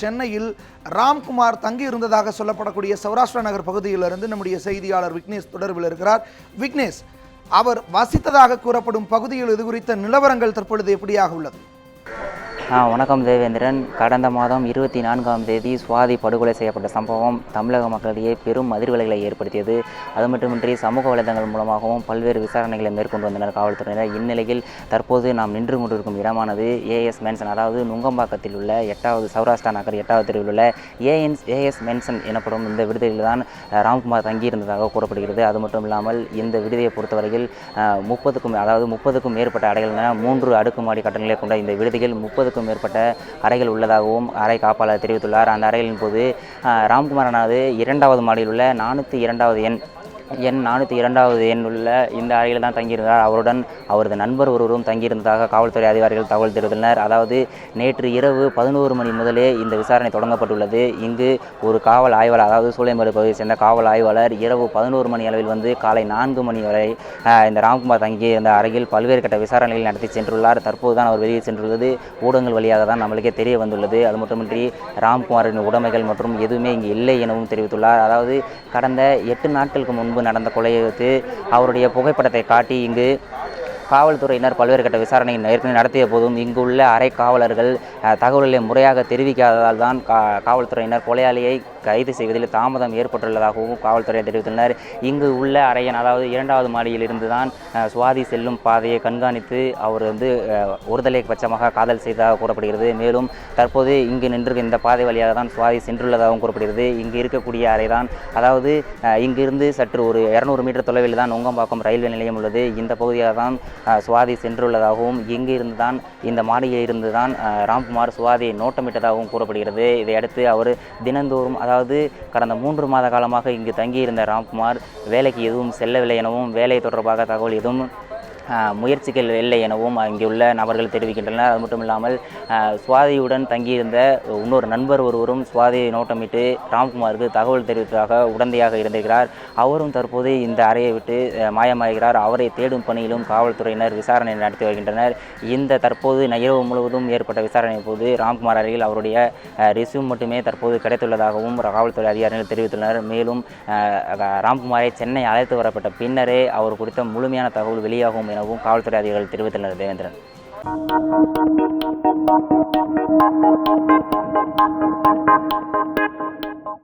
சென்னையில் ராம்குமார் தங்கி இருந்ததாக சொல்லப்படக்கூடிய சௌராஷ்டிரா நகர் பகுதியிலிருந்து நம்முடைய செய்தியாளர் விக்னேஷ் தொடர்பில் இருக்கிறார். விக்னேஷ் அவர் வசித்ததாக கூறப்படும் பகுதியில் இது குறித்த நிலவரங்கள் தற்பொழுது எப்படியாக உள்ளது? வணக்கம் தேவேந்திரன். கடந்த மாதம் இருபத்தி நான்காம் தேதி சுவாதி படுகொலை செய்யப்பட்ட சம்பவம் தமிழக மக்களிடையே பெரும் அதிர்வலைகளை ஏற்படுத்தியது. அது மட்டுமின்றி சமூக வலைதளங்கள் மூலமாகவும் பல்வேறு விசாரணைகளை மேற்கொண்டு வந்தனர் காவல்துறையினர். இந்நிலையில் தற்போது நாம் நின்று கொண்டிருக்கும் இடமானது ஏஎஸ் மென்சன் அதாவது நுங்கம்பாக்கத்தில் உள்ள எட்டாவது சௌராஷ்டிரா நகர் எட்டாவது தெருவில் உள்ள ஏஎன்ஸ் ஏஎஸ் மென்சன் எனப்படும் இந்த விடுதியில் தான் ராம்குமார் தங்கியிருந்ததாக கூறப்படுகிறது. அது மட்டும் இல்லாமல் இந்த விடுதியை பொறுத்தவரையில் முப்பதுக்கும் அதாவது முப்பதுக்கும் மேற்பட்ட அடைகள் என மூன்று அடுக்குமாடி கட்டணங்களை கொண்ட இந்த விடுதியில் முப்பதுக்கும் மேற்பட்ட அறைகள் உள்ளதாகவும் அறை காப்பாளர் தெரிவித்துள்ளார். அந்த அறைகளின் போது அஹ், ராம்குமாரனாவது இரண்டாவது மாடியில் உள்ள நானூற்றி இரண்டாவது எண் எண் நானூற்றி இரண்டாவது எண் உள்ள இந்த அறையில் தான் தங்கியிருந்தார். அவருடன் அவரது நண்பர் ஒருவரும் தங்கியிருந்ததாக காவல்துறை அதிகாரிகள் தகவல் தெரிவித்துள்ளனர். அதாவது நேற்று இரவு பதினோரு மணி முதலே இந்த விசாரணை தொடங்கப்பட்டுள்ளது. இங்கு ஒரு காவல் ஆய்வாளர் அதாவது சூளைமலை பகுதியை சேர்ந்த காவல் ஆய்வாளர் இரவு பதினோரு மணி அளவில் வந்து காலை நான்கு மணி வரை இந்த ராம்குமார் தங்கியிருந்த அறையில் பல்வேறு கட்ட விசாரணைகள் நடத்தி சென்றுள்ளார். தற்போது தான் அவர் வெளியே சென்றுள்ளது. ஊடகங்கள் வழியாக தான் நம்மளுக்கே தெரிய வந்துள்ளது. அது மட்டுமின்றி ராம்குமாரின் உடைமைகள் மற்றும் எதுவுமே இங்கு இல்லை எனவும் தெரிவித்துள்ளார். அதாவது கடந்த எட்டு நாட்களுக்கு முன்பு நடந்த கொலையை வைத்து அவருடைய புகைப்படத்தை காட்டி இங்கு காவல்துறையினர் பல்வேறு கட்ட விசாரணை ஏற்கனவே நடத்திய போதும் இங்கு உள்ள அறை காவலர்கள் தகவல்களை முறையாக தெரிவிக்காததால் தான் கா காவல்துறையினர் கொலையாளியை கைது செய்வதில் தாமதம் ஏற்பட்டுள்ளதாகவும் காவல்துறை தெரிவித்துள்ளனர். இங்கு உள்ள அறையன் அதாவது இரண்டாவது மாடியில் இருந்து தான் சுவாதி செல்லும் பாதையை கண்காணித்து அவர் வந்து ஒருதலை பட்சமாக காதல் செய்ததாக கூறப்படுகிறது. மேலும் தற்போது இங்கு நின்று இந்த பாதை வழியாக தான் சுவாதி சென்றுள்ளதாகவும் கூறப்படுகிறது. இங்கு இருக்கக்கூடிய அறை தான் அதாவது இங்கிருந்து சற்று ஒரு இரநூறு மீட்டர் தொலைவில் தான் நுங்கம்பாக்கம் ரயில்வே நிலையம் உள்ளது. இந்த பகுதியாக தான் சுவாதி சென்றுள்ளதாகவும் இங்கு இருந்து தான் இந்த மாடியில் இருந்து தான் ராம்குமார் சுவாதியை நோட்டமிட்டதாகவும் கூறப்படுகிறது. இதையடுத்து அவர் தினந்தோறும் அதாவது கடந்த மூன்று மாத காலமாக இங்கு தங்கியிருந்த ராம்குமார் வேலைக்கு எதுவும் செல்லவில்லை எனவும் வேலை தொடர்பாக தகவல் எதுவும் முயற்சிகள் இல்லை எனவும் இங்குள்ள நபர்கள் தெரிவிக்கின்றனர். அது மட்டும் இல்லாமல் சுவாதியுடன் தங்கியிருந்த இன்னொரு நண்பர் ஒருவரும் சுவாதியை நோட்டமிட்டு ராம்குமாருக்கு தகவல் தெரிவித்ததாக உடந்தையாக இருந்திருக்கிறார். அவரும் தற்போது இந்த அறையை விட்டு மாயமாகிறார். அவரை தேடும் பணியிலும் காவல்துறையினர் விசாரணை நடத்தி வருகின்றனர். இந்த தற்போது ந- இரவு முழுவதும் ஏற்பட்ட விசாரணையின் போது ராம்குமார் அருகில் அவருடைய ரிசியூம் மட்டுமே தற்போது கிடைத்துள்ளதாகவும் காவல்துறை அதிகாரிகள் தெரிவித்துள்ளனர். மேலும் ராம்குமாரை சென்னை அழைத்து வரப்பட்ட பின்னரே அவர் குறித்த முழுமையான தகவல் வெளியாகும் எனவும் காவல்துறை அதிகாரிகள் தெரிவித்துள்ளனர் தேவேந்திரன்.